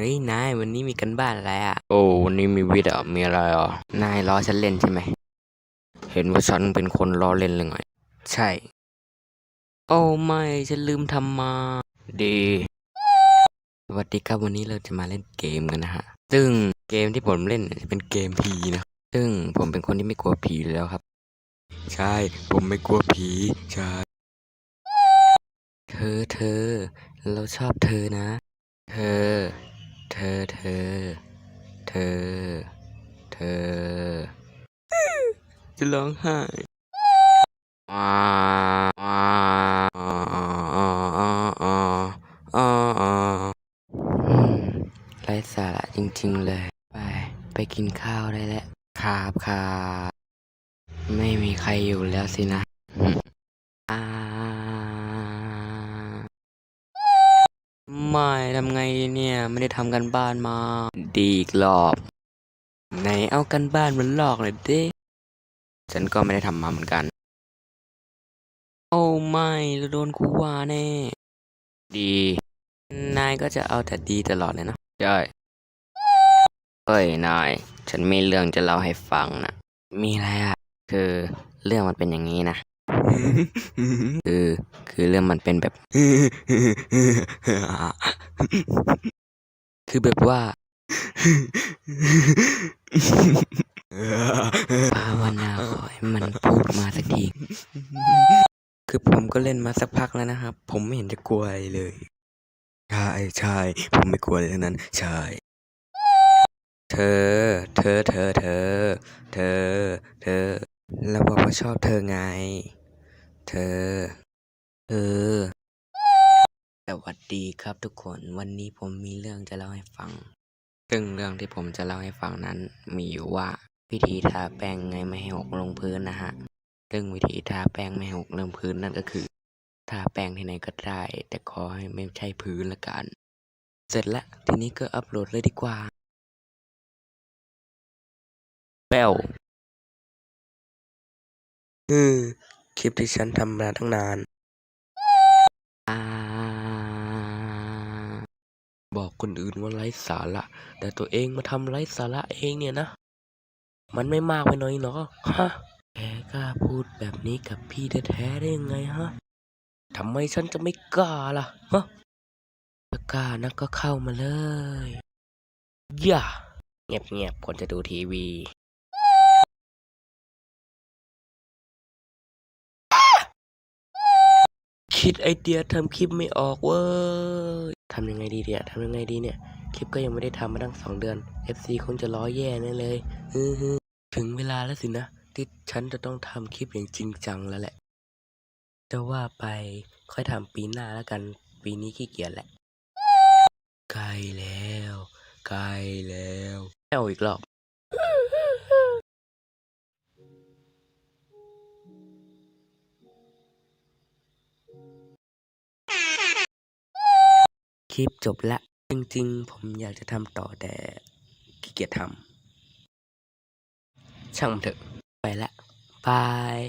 ฮ้ยนายวันนี้มีกันบ้านอะไรอะ โอ้วันนี้มีวิทย์อะมีอะไรอะนายล้อฉันเล่นใช่ไหม เห็นว่าฉันเป็นคนล้อเล่นเลยไงใช่ โอ้ไม่ฉันลืมทำมา ดีสวัสดีครับวันนี้เราจะมาเล่นเกมกันนะฮะ ซึ่งเกมที่ผมเล่นเนี่ยจะเป็นเกมผีนะ ซึ่งผมเป็นคนที่ไม่กลัวผีอยู่แล้วครับ ใช่ ผมไม่กลัวผีใช่ เธอเธอ เราชอบเธอนะ เธอเธอเธอ เธอ เธอ จะร้องไห้ว้าว้าอ๋ออ๋ออ๋ออ๋อไรสาระจริงๆเลย ไป ไปกินข้าวได้แล้วครับครับไม่มีใครอยู่แล้วสินะ ไม่ทำไงเนี่ยไม่ได้ทำกันบ้านมา ดีอีกรอบไหนเอากันบ้านมันหลอกเลยดิฉันก็ไม่ได้ทำมาเหมือนกัน โอ้ไม่เราโดนครูว่าแน่ ดี นายก็จะเอาแต่ดีตลอดเลยนะใช่เฮ้ยนาย ฉันมีเรื่องจะเล่าให้ฟังนะมีอะไรอะ คือเรื่องมันเป็นอย่างนี้นะ คือคือเรื่องมันเป็นแบบ คือแบบว่าภาวนาขอให้มันพูดมาสักทีคือผมก็เล่นมาสักพักแล้วนะครับ ผมไม่เห็นจะกลัวอะไรเลย ใช่ใช่ผมไม่กลัวเลยทั้งนั้น ใช่ เธอ เธอ เธอ เธอ เธอ เธอ แล้วบอกว่าชอบเธอไง เธอ เออ สวัสดีครับทุกคน วันนี้ผมมีเรื่องจะเล่าให้ฟัง ซึ่งเรื่องที่ผมจะเล่าให้ฟังนั้น มีอยู่ว่าวิธีทาแป้งไงไม่ให้หกลงพื้นนะฮะ ซึ่งวิธีทาแป้งไม่ให้หกลงพื้นนั่นก็คือ ทาแป้งที่ไหนก็ได้ แต่ขอให้ไม่ใช่พื้นละกัน เสร็จแล้วทีนี้ก็อัปโหลดเลยดีกว่าแป้วเออ คลิปที่ฉันทำมาตั้งนานอบอกคนอื่นว่าไร้สาระ แต่ตัวเองมาทำไร้สาระเองเนี่ยนะ มันไม่มากไปหน่อยเนาะฮะแกกล้าพูดแบบนี้กับพี่แท้ๆได้ยังไงฮะทำไมฉันจะไม่กล้าล่ะฮะถ้ากล้านะก็เข้ามาเลย อย่า เงียบๆคนจะดูทีวี คิดไอเดียทำคลิปไม่ออกเว้ยทำยังไงดีเนี่ยทำยังไงดีเนี่ย คลิปก็ยังไม่ได้ทำมาตั้งสองเดือน FC คงจะล้อแย่แน่เลยถึงเวลาแล้วสินะ ที่ฉันจะต้องทำคลิปอย่างจริงจังแล้วแหละจะว่าไปค่อยทำปีหน้าแล้วกัน ปีนี้ขี้เกียจแหละใกล้แล้วใกล้แล้วเอาอีกรอบ ลิปจบละ จริงๆ ผมอยากจะทำต่อแต่ขี้เกียจทำช่างมันเถอะ ไปละ บาย